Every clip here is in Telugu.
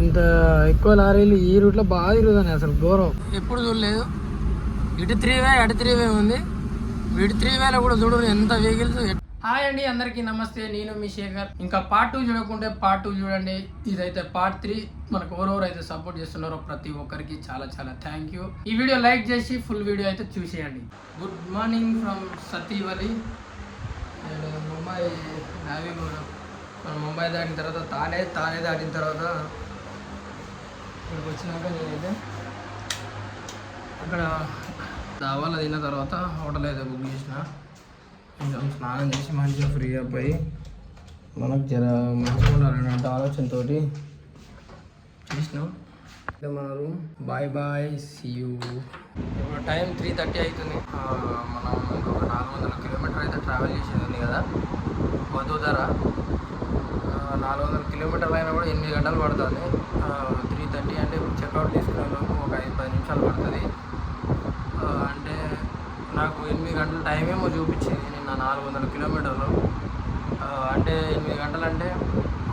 ఇంత ఎక్కువ లారీలు ఈ రూట్లో బాగా తిరుగుతాయి అసలు ఘోరం. ఎప్పుడు చూడలేదు. ఇటు త్రీ వే అటు త్రీ వే ఉంది. ఇటు త్రీ వేలో కూడా చూడరు ఎంత వెహికల్స్ హాయ్ అండి అందరికీ నమస్తే. నేను మీ శేఖర్. ఇంకా పార్ట్ టూ చూడకుంటే పార్ట్ టూ చూడండి. ఇదైతే పార్ట్ త్రీ మనకు ఎవరెవరు అయితే సపోర్ట్ చేస్తున్నారో ప్రతి ఒక్కరికి చాలా చాలా థ్యాంక్ యూ ఈ వీడియో లైక్ చేసి ఫుల్ వీడియో అయితే చూసేయండి. Good morning from Sativali and Mumbai Navi మనం ముంబై దాటిన తర్వాత తానే తానే దాటిన తర్వాత ఇక్కడికి వచ్చినాక నేనైతే అక్కడ దావాలో తిన్న తర్వాత హోటల్ అయితే బుక్ చేసిన. కొంచెం స్నానం చేసి మంచిగా ఫ్రీ అయిపోయి మనకు జర మంచిగా ఉండాలన్నట్టు ఆలోచనతోటి చేసినాం. ఇది మన room. Bye bye see you ఇప్పుడు టైం త్రీ థర్టీ అవుతుంది. మనం ఇంకొక నాలుగు వందల కిలోమీటర్ అయితే ట్రావెల్ చేసేది ఉంది కదా. వదోదర నాలుగు వందల కిలోమీటర్లు అయినా కూడా ఎనిమిది గంటలు పడుతుంది. త్రీ థర్టీ అంటే చెక్అవుట్ తీసుకునే లోపు ఒక ఐదు పది నిమిషాలు పడుతుంది. అంటే నాకు ఎనిమిది గంటల టైం ఏమో చూపించింది నిన్న నాలుగు వందల కిలోమీటర్లు అంటే ఎనిమిది గంటలు అంటే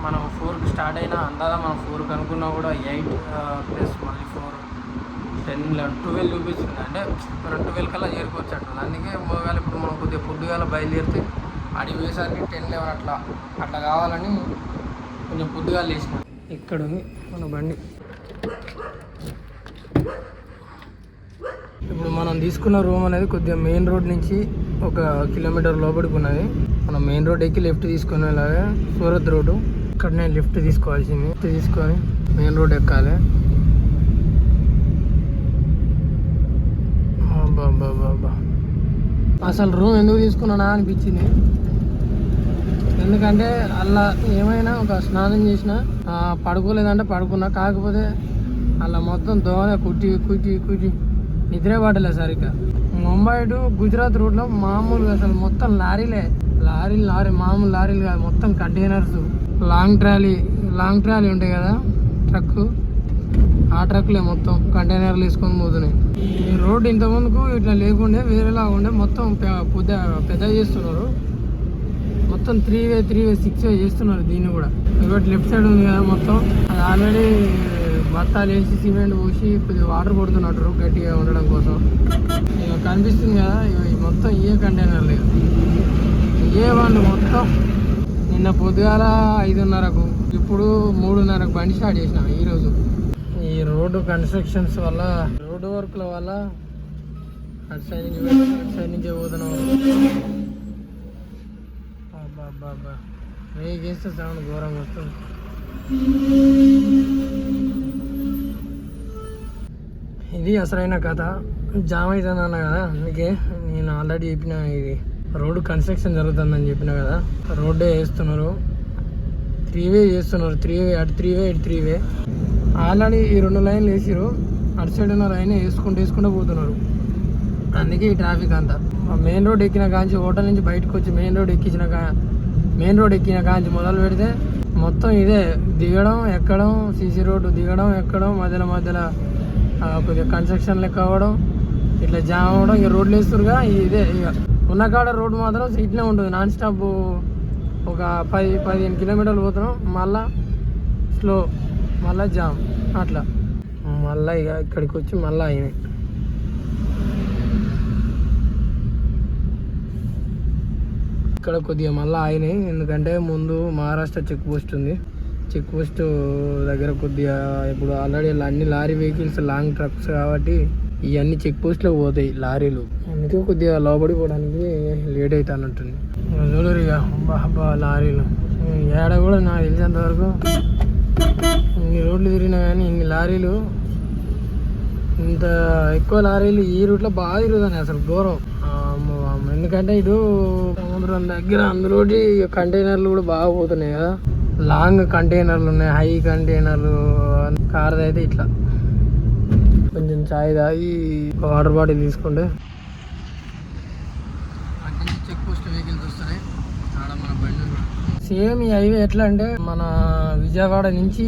మనం ఫోర్కి స్టార్ట్ అయినా అందాదా మనం ఫోర్కి అనుకున్నా కూడా ఎయిట్ ప్లస్ మళ్ళీ ఫోర్ టెన్ ట్వెల్వ్ చూపిస్తుంది అంటే మనం ట్వెల్వ్ కల్లా చేరుకోవచ్చు అంటుంది అందుకే ఒకవేళ ఇప్పుడు మనం కొద్దిగా పొద్దుగాల బయలుదేరితే అడిగి పోయేసరికి టెన్ లెవెన్ అట్లా అట్లా కావాలని కొంచెం పొద్దుగాల లేచిన. ఇక్కడ ఉంది మన బండి. ఇప్పుడు మనం తీసుకున్న రూమ్ అనేది కొద్దిగా మెయిన్ రోడ్ నుంచి ఒక కిలోమీటర్ లోపలికి ఉన్నది. మనం మెయిన్ రోడ్ ఎక్కి లెఫ్ట్ తీసుకునేలాగా సూరత్ రోడ్డు. ఇక్కడనే లిఫ్ట్ తీసుకోవాల్సింది. లిఫ్ట్ తీసుకొని మెయిన్ రోడ్ ఎక్కాలి. అబ్బబ్బబ్బబ్బా. అసలు రూమ్ ఎందుకు తీసుకున్నానా అనిపించింది. ఎందుకంటే అలా ఏమైనా ఒక స్నానం చేసిన పడుకోలేదంటే పడుకున్నా కాకపోతే అలా మొత్తం దోమ కుట్టి కుట్టి కుట్టి నిద్రే పడలే సరిగ్గా. ముంబై టు గుజరాత్ రూట్లో మామూలుగా అసలు మొత్తం లారీలే. లారీలు లారీ మామూలు లారీలు కాదు మొత్తం containers. Long trolley long trolley ఉంటాయి కదా ట్రక్. ఆ ట్రక్లే మొత్తం కంటైనర్లు వేసుకొని పోతున్నాయి. ఈ రోడ్డు ఇంతకుముందుకు ఇట్లా లేకుండే వేరేలా ఉండే మొత్తం పెద్ద పెద్ద చేస్తున్నారు. మొత్తం three way three way six way చేస్తున్నారు దీన్ని కూడా. ఒకటి లెఫ్ట్ సైడ్ ఉంది కదా మొత్తం. అది ఆల్రెడీ బత్తాలు వేసి సిమెంట్ పోసి కొద్దిగా వాటర్ కొడుతున్నట్టు గట్టిగా ఉండడం కోసం. ఇక కనిపిస్తుంది కదా ఇగో మొత్తం ఏ కంటైనర్లు ఏ వాళ్ళు మొత్తం. నిన్న పొద్దుగాల ఐదున్నరకు ఇప్పుడు మూడున్నరకు బండి స్టార్ట్ చేసినా ఈరోజు. ఈ రోడ్డు కన్స్ట్రక్షన్స్ వల్ల రోడ్డు వర్క్ల వల్ల అటు సైడ్ నుంచి అటు సైడ్ నుంచే పోతున్నాం. బాబా. అబ్బా చేస్తే రేగేస్తే సౌండ్ ఘోరంగా వస్తుంది. ఇది అసలైన కథ. జామ్ అవుతుంది అన్న కదా అందుకే నేను ఆల్రెడీ చెప్పిన ఇది. రోడ్డు కన్స్ట్రక్షన్ జరుగుతుందని చెప్పిన కదా రోడ్డే వేస్తున్నారు. త్రీ వే చేస్తున్నారు త్రీ వే అటు త్రీ వే ఇటు త్రీ వే ఆల్రెడీ ఈ రెండు లైన్లు వేసిరు అటు సైడ్ ఉన్న లైన్ వేసుకుంటూ వేసుకుంటూ పోతున్నారు. అందుకే ఈ ట్రాఫిక్ అంతా. మెయిన్ రోడ్ ఎక్కిన కాంచి హోటల్ నుంచి బయటకు వచ్చి మెయిన్ రోడ్ ఎక్కించిన కా మెయిన్ రోడ్ ఎక్కిన కాంచి మొదలు పెడితే మొత్తం ఇదే. దిగడం ఎక్కడం సీసీ రోడ్డు దిగడం ఎక్కడం మధ్యలో మధ్యలో కొద్దిగా కన్స్ట్రక్షన్ లెక్క అవ్వడం ఇట్లా జామ్ అవ్వడం ఇక రోడ్లు వేస్తురుగా ఇదే ఇక. ఉన్న కాడ రోడ్డు మాత్రం ఇట్లే ఉంటుంది. నాన్ స్టాప్ ఒక పది పదిహేను కిలోమీటర్లు పోతున్నాం. మళ్ళా స్లో మళ్ళా జామ్ అట్లా. మళ్ళీ ఇక ఇక్కడికి వచ్చి మళ్ళీ అయినాయి ఇక్కడ కొద్దిగా మళ్ళీ అయినాయి ఎందుకంటే ముందు మహారాష్ట్ర చెక్ పోస్ట్ ఉంది. చెక్ పోస్ట్ దగ్గర కొద్దిగా ఇప్పుడు ఆల్రెడీ అన్ని లారీ వెహికల్స్ లాంగ్ ట్రక్స్ కాబట్టి ఇవన్నీ చెక్ పోస్ట్లో పోతాయి లారీలు. అందుకే కొద్దిగా లోబడి పోవడానికి లేట్ అవుతా అన్నట్టుంది చూడరు ఇక బాబా లారీలు. ఏడ కూడా నాకు తెలిసినంత వరకు ఇన్ని రోడ్లు తిరిగినా కానీ ఇన్ని లారీలు ఇంత ఎక్కువ లారీలు ఈ రూట్లో బాగా తిరుగుతాయి అసలు ఘోరం. ఎందుకంటే ఇటు సముద్రం దగ్గర అందులోటి కంటైనర్లు కూడా బాగా పోతున్నాయి కదా. లాంగ్ కంటైనర్లు ఉన్నాయి హై కంటైనర్లు కార్ది అయితే ఇట్లా. కొంచెం చాయ్ తాగి వాటర్ బాటిల్ తీసుకుంటే. చెక్ పోస్ట్ వెహికల్స్ వస్తున్నాయి ఆడ మన బండి సేమ్ ఈ హైవే ఎట్లా అంటే మన విజయవాడ నుంచి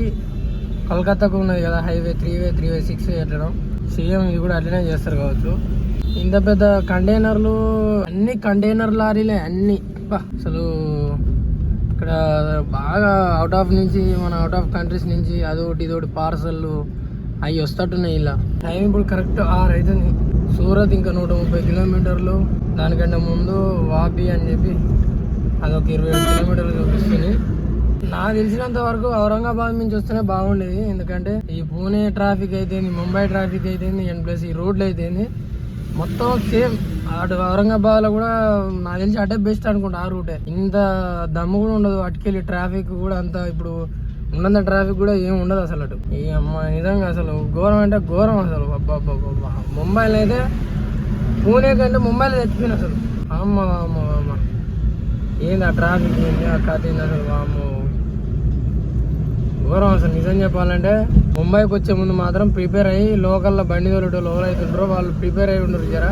కలకత్తాకు ఉన్నది కదా highway three way three way six way ఎట్టడం same ఇది కూడా అట్లనే చేస్తారు కావచ్చు. ఇంత పెద్ద కంటైనర్లు అన్ని కంటైనర్ లారీలే అన్ని. అబ్బా, అసలు ఇక్కడ బాగా అవుట్ ఆఫ్ నుంచి మన అవుట్ ఆఫ్ కంట్రీస్ నుంచి అదొకటి ఇదొకటి పార్సల్లు అవి వస్తట్టున్నాయి ఇలా. టైం ఇప్పుడు కరెక్ట్ ఆరు అవుతుంది సూరత్ ఇంకా నూట ముప్పై కిలోమీటర్లు. దానికంటే ముందు వాపి అని చెప్పి అదొక ఇరవై ఏడు కిలోమీటర్లు చూపిస్తుంది. నాకు తెలిసినంత వరకు ఔరంగాబాద్ నుంచి వస్తేనే బాగుండేది. ఎందుకంటే ఈ పూణే ట్రాఫిక్ అయితే ముంబై ట్రాఫిక్ అయితే అండ్ ప్లస్ ఈ రోడ్లు అయితే మొత్తం సేమ్. అటు ఔరంగాబాద్లో కూడా నాకు తెలిసి అటే బెస్ట్ అనుకుంటా ఆ రూటే. ఇంత దమ్ము కూడా ఉండదు. అటుకెళ్ళి ట్రాఫిక్ కూడా అంత ఇప్పుడు ఉన్నంత ట్రాఫిక్ కూడా ఏం ఉండదు అసలు అటు. ఈ అమ్మ నిజంగా అసలు ఘోరం అంటే ఘోరం అసలు. అబ్బబ్బబ్బబ్బా. ముంబైలో అయితే పూణే కంటే ముంబైలో తెచ్చిపోయిన అసలు. అమ్మ అమ్మ అమ్మ. ఏంది ఆ ట్రాఫిక్ ఏంది ఆ కథ ఏంది అసలు? వామ్మో. ఘోరం అసలు. నిజం చెప్పాలంటే ముంబైకి వచ్చే ముందు మాత్రం ప్రిపేర్ అయ్యి లోకల్లో బండి తోలేటోళ్ళు ఎవరు వాళ్ళు ప్రిపేర్ అయ్యి ఉండరు జర.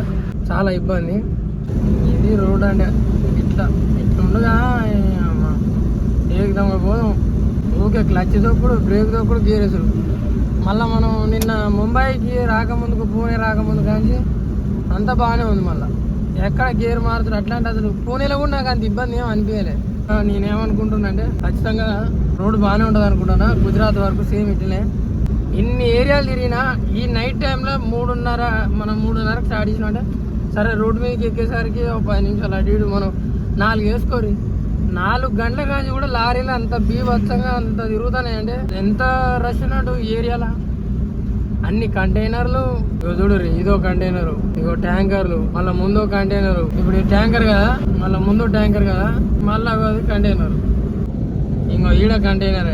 చాలా ఇబ్బంది. ఇది రోడ్ అంటే ఇట్లా ఇట్లా ఉండగా ఏకదంగా పోదాం. ఊకే క్లచ్ తోప్పుడు బ్రేక్ తోప్పుడు గేర్ వేసుడు మళ్ళీ మనం నిన్న ముంబైకి రాకముందుకు పూణే రాకముందు కానీ అంతా బాగానే ఉంది మళ్ళీ. ఎక్కడ గేర్ మారుతుంది అట్లాంటి అసలు. పూణేలో కూడా నాకు అంత ఇబ్బంది ఏం అనిపించలేదు నేనేమనుకుంటున్నా అంటే ఖచ్చితంగా రోడ్డు బాగానే ఉంటుంది అనుకుంటున్నా గుజరాత్ వరకు సేమ్ ఇట్లనే. ఇన్ని ఏరియాలు తిరిగినా ఈ నైట్ టైంలో మూడున్నర మనం మూడున్నరకు స్టార్ట్ చేసినట్టే సరే రోడ్డు మీదకి ఎక్కేసరికి ఒక పది నిమిషాలు అటు ఇటు మనం నాలుగు వేసుకోరి నాలుగు గంటల కానీ కూడా లారీలు అంత బీభత్సంగా అంత తిరుగుతున్నాయండి ఎంత రష్ ఉన్నట్టు ఈ ఏరియాలో? అన్ని కంటైనర్లు చూడు ఇదో కంటైనర్ ఇగో ట్యాంకర్లు మళ్ళీ ముందు కంటైనర్ ఇప్పుడు ఈ ట్యాంకర్ కదా మళ్ళీ ముందు ట్యాంకర్ కదా మళ్ళీ అది కంటైనర్ ఇంకో ఈడ కంటైనరే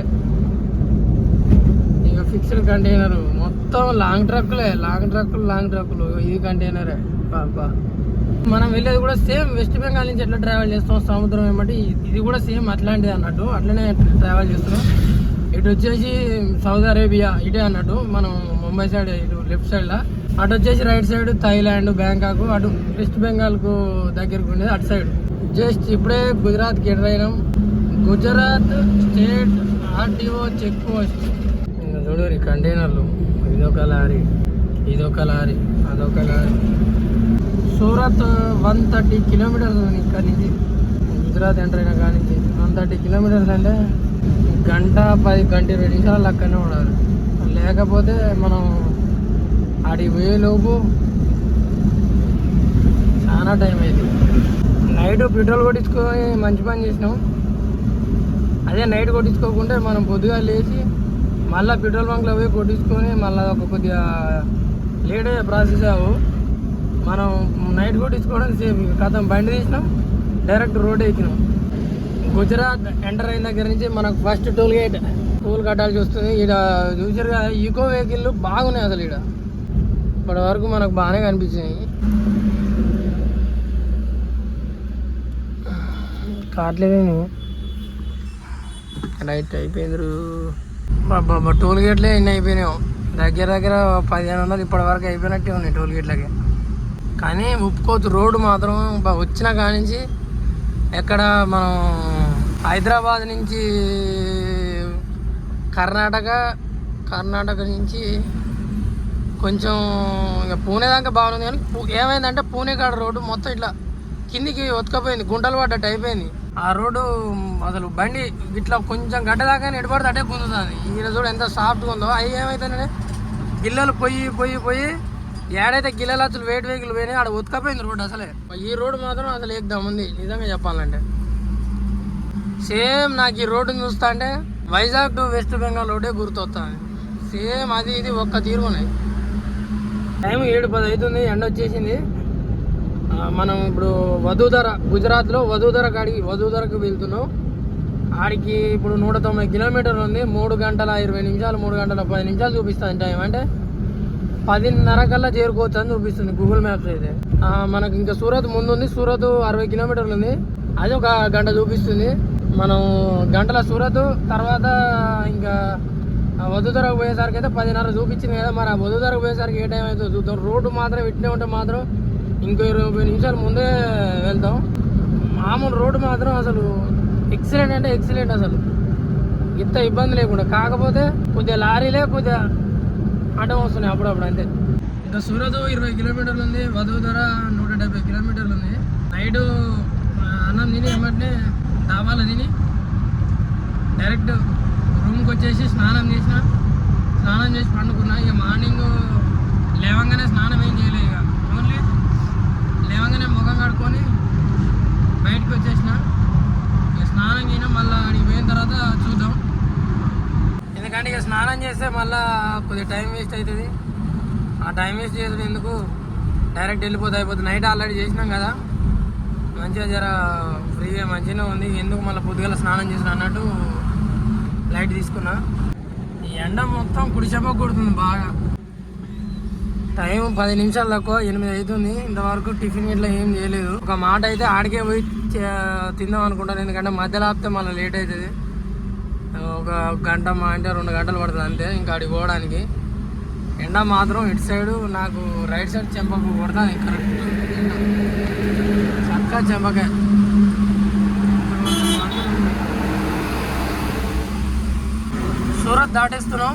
ఇక ఫిక్స్డ్ కంటైనర్ మొత్తం లాంగ్ ట్రక్కులే లాంగ్ ట్రక్కులు లాంగ్ ట్రక్కులు ఇది కంటైనరే బాబా మనం వెళ్ళేది కూడా సేమ్ వెస్ట్ బెంగాల్ నుంచి ఎట్లా ట్రావెల్ చేస్తాం సముద్రం ఏమంటే ఇది కూడా సేమ్ అట్లాంటిది అన్నట్టు. అట్లనే ట్రావెల్ చేస్తున్నాం. ఇటు వచ్చేసి సౌదీ అరేబియా ఇటే అన్నట్టు. మనం ముంబై సైడ్ ఇటు లెఫ్ట్ సైడ్లో అటు వచ్చేసి రైట్ సైడ్ థాయిలాండ్ బ్యాంకాక్ అటు వెస్ట్ బెంగాల్కు దగ్గరకు ఉండేది అటు సైడ్ జస్ట్ ఇప్పుడే గుజరాత్కి ఎంటర్ అయినాం. Gujarat state RTO check post. ఇంకా చూడరు కంటైనర్లు. ఇదొక లారీ. ఇదొక లారీ. అదొక lorry. Surat one thirty kilometres ఇక్కడి ఇక్కడ నుంచి. గుజరాత్ ఎంటర్ అయిన కాడి నుంచి. వన్ థర్టీ కిలోమీటర్స్ అంటే గంట పది గంట ఇరవై నిమిషాలు అక్కడనే ఉండాలి. లేకపోతే మనం ఆడికి పోయేలోపు చాలా టైం అయింది నైట్ పెట్రోల్ కొట్టించుకొని మంచి పని చేసినాం. అదే నైట్ కొట్టించుకోకుంటే మనం పొద్దుగా లేచి మళ్ళీ పెట్రోల్ బంక్లో పోయి కొట్టించుకొని మళ్ళీ ఒక కొద్దిగా లేట్ అయ్యే ప్రాసెస్ అవు. మనం నైట్ కొట్టించుకోవడానికి సేఫ్ కథం బండి తీసినాం డైరెక్ట్ రోడ్ ఎక్కినాం. గుజరాత్ ఎంటర్ అయిన దగ్గర నుంచి మనకు ఫస్ట్ టోల్ గేట్ టోల్ కట్టాల్సి వస్తుంది. ఇక్కడ చూసారుగా ఈకో వెహికల్ బాగున్నాయి అసలు ఇక్కడ ఇప్పటి వరకు మనకు బాగానే కనిపించినాయి. కావట్లేదేమి రైట్ అయిపోయింది బాబా టోల్ గేట్లే ఎన్ని అయిపోయినాయి. దగ్గర దగ్గర పదిహేను వందలు ఇప్పటి వరకు అయిపోయినట్టే ఉన్నాయి టోల్ గేట్లకి. కానీ ఉప్పుకోతు రోడ్డు మాత్రం వచ్చిన కాడి నుంచి ఎక్కడ మనం హైదరాబాద్ నుంచి కర్ణాటక కర్ణాటక నుంచి కొంచెం ఇక పూణే దాకా బాగుంది కానీ ఏమైందంటే పూణే కాడ రోడ్డు మొత్తం ఇట్లా కిందికి ఒతకపోయింది గుంటలు పడ్డట్టు అయిపోయింది. ఆ రోడ్డు అసలు బండి ఇట్లా కొంచెం గడ్డ దాకా ఎడబడితే అటే పొందుతుంది. ఈ చూడు ఎంత సాఫ్ట్గా ఉందో. అవి ఏమైతేనే గిల్లలు పోయి పోయి పోయి ఏడైతే గిల్లలు అసలు వెయిట్ వెహికల్ పోయినాయి ఆడ ఉతకపోయింది రోడ్డు అసలే. ఈ రోడ్డు మాత్రం అసలు ఎగ్దాం ఉంది నిజంగా చెప్పాలంటే. సేమ్ నాకు ఈ రోడ్డుని చూస్తా అంటే వైజాగ్ టు వెస్ట్ బెంగాల్ రోడ్డే గుర్తొస్తుంది. సేమ్ అది ఇది ఒక్క తీరుకున్నాయి టైం ఏడు పది అవుతుంది ఎండ వచ్చేసింది. మనం ఇప్పుడు వధూధర గుజరాత్లో వధూధర కాడికి వధూధరకు వెళ్తున్నాం. ఆడికి ఇప్పుడు నూట తొంభై కిలోమీటర్లు ఉంది. మూడు గంటల ఇరవై నిమిషాలు మూడు గంటల పది నిమిషాలు చూపిస్తుంది టైం అంటే. పదిన్నర కల్లా చేరుకోవచ్చు అని చూపిస్తుంది గూగుల్ మ్యాప్స్ అయితే. మనకి మనకు ఇంకా సూరత్ ముందు ఉంది. సూరత్ అరవై కిలోమీటర్లు ఉంది. అది ఒక గంట చూపిస్తుంది. మనం గంటల సూరత్ తర్వాత ఇంకా ఆ వధుధరకు పోయేసరికి అయితే పదిన్నర చూపించింది కదా. మరి ఆ వధుధరకు పోయేసరికి ఏ టైం అవుతుందో చూద్దాం. రోడ్డు మాత్రం ఇట్నే ఉంటే మాత్రం ఇంకో ఇరవై ముప్పై నిమిషాలు ముందే వెళ్తాం. మామూలు రోడ్డు మాత్రం అసలు ఎక్సలెంట్ అంటే ఎక్సలెంట్ అసలు. ఇంత ఇబ్బంది లేకుండా. కాకపోతే కొద్దిగా లారీలే కొద్దిగా అడ్డం వస్తున్నాయి అప్పుడప్పుడు అంతే. ఇంకా సూరత్ ఇరవై కిలోమీటర్లు ఉంది వధువు ధర నూట డెబ్బై కిలోమీటర్లు ఉంది. నైట్ అన్నం తిని ఏమంటే డాబాలో తిని డైరెక్ట్ రూమ్కి వచ్చేసి స్నానం చేసిన. స్నానం చేసి పండుకున్నా. ఇక మార్నింగ్ లేవంగానే స్నానం ఏం చేయలేదు. లేవంగానే ముఖం కడుక్కొని బయటకు వచ్చేసిన. ఇక స్నానం చేయడం మళ్ళీ అడిగి పోయిన తర్వాత చూద్దాం. ఎందుకంటే ఇక స్నానం చేస్తే మళ్ళీ కొద్దిగా టైం వేస్ట్ అవుతుంది. ఆ టైం వేస్ట్ చేసిన ఎందుకు? డైరెక్ట్ వెళ్ళిపోతే అయిపోతుంది. నైట్ ఆల్రెడీ చేసినాం కదా. మంచిగా జర ఫ్రీగా మంచిగానే ఉంది. ఎందుకు మళ్ళీ పొద్దుగల స్నానం చేసిన అన్నట్టు లైట్ తీసుకున్నా. ఈ ఎండ మొత్తం కుడిచెప్ప కొడుతుంది బాగా. టైం పది నిమిషాలు తక్కువ ఎనిమిది అవుతుంది. ఇంతవరకు టిఫిన్ ఇట్లా ఏం చేయలేదు. ఒక మాట అయితే ఆడికే పోయి తిందాం అనుకుంటాను. ఎందుకంటే మధ్యలో ఆపితే మళ్ళీ లేట్ అవుతుంది. ఒక గంట మా అంటే రెండు గంటలు పడుతుంది అంతే. ఇంకా అడిగి పోవడానికి. ఎండ మాత్రం ఇటు సైడ్ నాకు రైట్ సైడ్ చెంపకు కొడుతుంది. కరెక్ట్ చక్క చెంపకాయ. సూరత్ దాటేస్తున్నాం.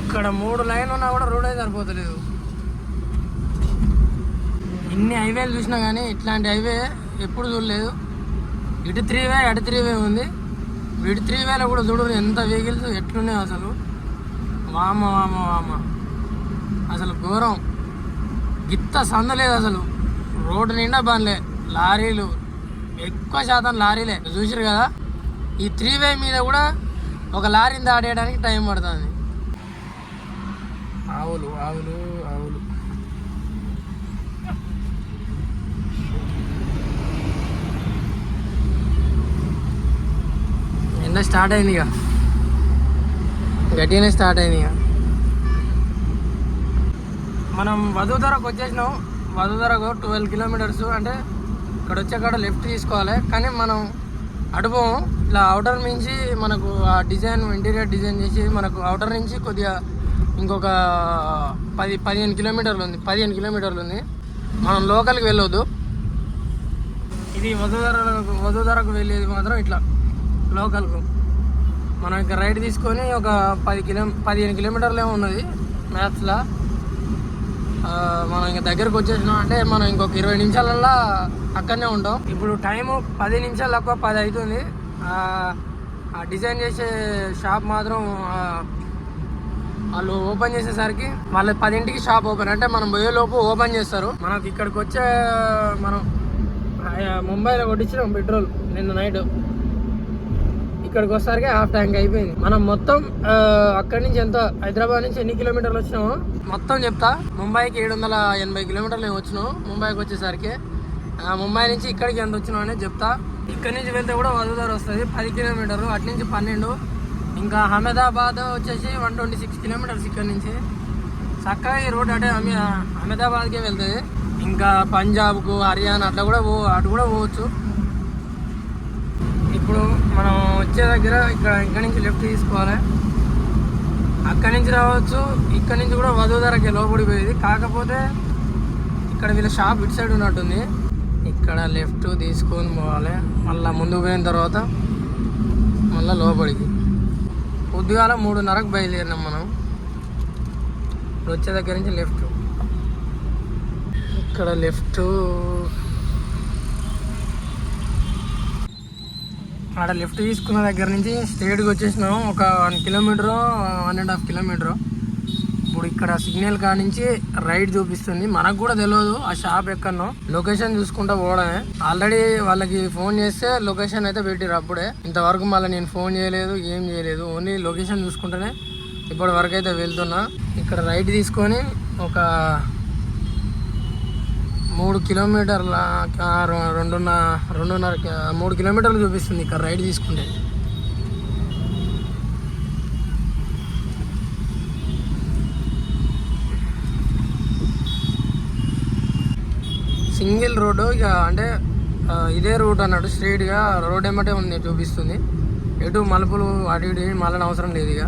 ఇక్కడ మూడు లైన్ ఉన్నా కూడా రోడే సరిపోతలేదు. ఇన్ని హైవేలు చూసినా కానీ ఇట్లాంటి హైవే ఎప్పుడు చూడలేదు. ఇటు త్రీ వే అటు త్రీ వే ఉంది. ఇటు త్రీ వేలో కూడా చూడరు ఎంత వెహికల్స్ ఎట్లున్నాయి అసలు. వామ వామ వామ అసలు ఘోరం. గిత్త సందలేదు అసలు. రోడ్డు నిండా బాగాలే లారీలు. ఎక్కువ శాతం లారీలే. చూసారు కదా? ఈ త్రీ వే మీద కూడా ఒక లారీని దాటేయడానికి టైం పడుతుంది. ఆవులు ఆవులు ఆవులు ఎండ స్టార్ట్ అయింది ఇక. గట్టిగానే స్టార్ట్ అయింది ఇక. మనం వధుధరకు వచ్చేసినాం. వధుధరకు ట్వెల్వ్ కిలోమీటర్స్ అంటే ఇక్కడ వచ్చే కాడ లెఫ్ట్ తీసుకోవాలి. కానీ మనం అడుపోం ఇలా అవుటర్ నుంచి మనకు ఆ డిజైన్ ఇంటీరియర్ డిజైన్ చేసి మనకు అవుటర్ నుంచి కొద్దిగా ఇంకొక పది పదిహేను కిలోమీటర్లు ఉంది. పదిహేను కిలోమీటర్లు ఉంది. మనం లోకల్కి వెళ్ళొద్దు. ఇది వధుధరకు వధుధరకు వెళ్ళేది మాత్రం ఇట్లా. లోకల్కు. మనం ఇంకా రైడ్ తీసుకొని ఒక పది కిలో పదిహేను కిలోమీటర్లు ఏమో ఉన్నది మ్యాథ్స్లో మనం ఇంకా దగ్గరకు వచ్చేసినాం అంటే మనం ఇంకొక ఇరవై నిమిషాలల్లో అక్కడనే ఉంటాం. ఇప్పుడు టైము పది నిమిషాలు తక్కువ పది అవుతుంది ఆ, డిజైన్ చేసే షాప్ మాత్రం వాళ్ళు ఓపెన్ చేసేసరికి వాళ్ళ పదింటికి షాప్ ఓపెన్. అంటే మనం పోయేలోపు ఓపెన్ చేస్తారు. మనకి ఇక్కడికి వచ్చే మనం ముంబైలో కొట్టించినాం పెట్రోల్ నిన్న నైట్. ఇక్కడికి వచ్చేసరికి హాఫ్ ట్యాంక్ అయిపోయింది. మనం మొత్తం అక్కడి నుంచి ఎంత హైదరాబాద్ నుంచి ఎన్ని కిలోమీటర్లు వచ్చినాము మొత్తం చెప్తా. ముంబైకి ఏడు వందల ఎనభై కిలోమీటర్లు మేము వచ్చినాము ముంబైకి వచ్చేసరికి ముంబై నుంచి ఇక్కడికి ఎంత వచ్చినాం అనేది చెప్తా. ఇక్కడి నుంచి వెళ్తే కూడా వదుదారు వస్తుంది. పది కిలోమీటర్లు అటు నుంచి పన్నెండు. ఇంకా అహ్మదాబాద్ వచ్చేసి వన్ ట్వంటీ సిక్స్ కిలోమీటర్స్ ఇక్కడ నుంచి. చక్కగా ఈ రోడ్ అంటే అహ్మదాబాద్కే వెళ్తుంది. ఇంకా పంజాబ్కు హర్యానా అట్లా కూడా పో అటు కూడా పోవచ్చు. ఇప్పుడు మనం వచ్చే దగ్గర ఇక్కడ ఇక్కడి నుంచి లెఫ్ట్ తీసుకోవాలి. అక్కడి నుంచి రావచ్చు. ఇక్కడ నుంచి కూడా వధుధరకి లోపడిపోయేది కాకపోతే ఇక్కడ వీళ్ళ షాప్ ఇటు సైడ్ ఉన్నట్టుంది. ఇక్కడ లెఫ్ట్ తీసుకొని పోవాలి. మళ్ళీ ముందుకు పోయిన తర్వాత మళ్ళీ లోపలికి పొద్దుగాల మూడున్నరకు బయలుదేరినాం మనం. ఇప్పుడు వచ్చే దగ్గర నుంచి లెఫ్ట్ ఇక్కడ లెఫ్ట్ ఆడ లెఫ్ట్ తీసుకున్న దగ్గర నుంచి స్ట్రేట్గా వచ్చేసినాం. ఒక one kilometre one and half kilometre. ఇప్పుడు ఇక్కడ సిగ్నల్ కాడ నుంచి రైట్ చూపిస్తుంది. మనకు కూడా తెలియదు ఆ షాప్ ఎక్కడనో. లొకేషన్ చూసుకుంటా పోవడమే. ఆల్రెడీ వాళ్ళకి ఫోన్ చేస్తే లొకేషన్ అయితే పెట్టిరు అప్పుడే. ఇంతవరకు మళ్ళీ నేను ఫోన్ చేయలేదు ఏం చేయలేదు. ఓన్లీ లొకేషన్ చూసుకుంటేనే ఇప్పటి వరకు అయితే వెళ్తున్నా. ఇక్కడ రైట్ తీసుకొని ఒక మూడు కిలోమీటర్ల రెండున్న రెండున్నర మూడు కిలోమీటర్లు చూపిస్తుంది ఇక్కడ రైడ్ తీసుకుంటే. సింగిల్ రోడ్డు ఇక అంటే ఇదే రూట్ అన్నట్టు స్ట్రైట్గా రోడ్ ఏమంటే ఉంది చూపిస్తుంది. ఎటు మలుపులు అటు ఇటు మళ్ళీ అవసరం లేదు ఇక.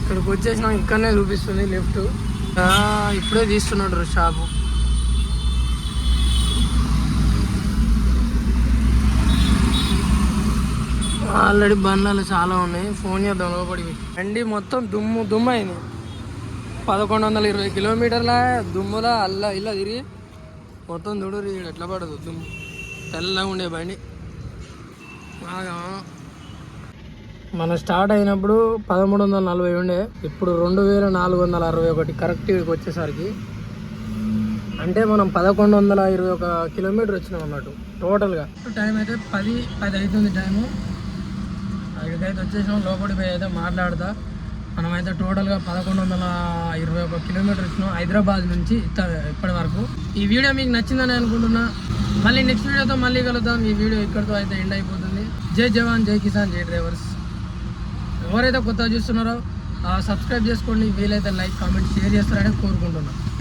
ఇక్కడికి వచ్చేసినాం ఇక్కడనే చూపిస్తుంది లెఫ్ట్. ఇప్పుడే తీస్తున్నాడు షాపు. ఆల్రెడీ బండ్లు చాలా ఉన్నాయి. ఫోన్ చేద్దాం లోపలికి బండి మొత్తం దుమ్ము దుమ్ము అయింది పదకొండు వందల ఇరవై కిలోమీటర్ల దుమ్ముల అల్ల ఇలా తిరిగి మొత్తం దుడురు ఎట్లా పడదు దుమ్ము. తెల్లగా ఉండే బండి. బాగా. మనం స్టార్ట్ అయినప్పుడు పదమూడు వందల నలభై ఉండే. ఇప్పుడు రెండు వేల నాలుగు వందల అరవై ఒకటి కరెక్ట్ ఇక్కడికి వచ్చేసరికి అంటే మనం పదకొండు వందల ఇరవై ఒక కిలోమీటర్ వచ్చినాం అన్నట్టు టోటల్గా. టైం అయితే పది పది అవుతుంది టైము. ఇక్కడికైతే వచ్చేసాం లోపలికి పోయి అయితే మాట్లాడతా. మనమైతే టోటల్గా పదకొండు వందల ఇరవై ఒక కిలోమీటర్ హైదరాబాద్ నుంచి ఇప్పటి వరకు. ఈ వీడియో మీకు నచ్చిందని అనుకుంటున్నా. మళ్ళీ నెక్స్ట్ వీడియోతో మళ్ళీ కలుద్దాం. ఈ వీడియో ఇక్కడితో అయితే ఎండ్ అయిపోతుంది. జై జవాన్ జై కిసాన్ జై డ్రైవర్స్. ఎవరైతే కొత్తగా చూస్తున్నారో సబ్స్క్రైబ్ చేసుకోండి. వీలైతే లైక్ కామెంట్ షేర్ చేస్తారని కోరుకుంటున్నాను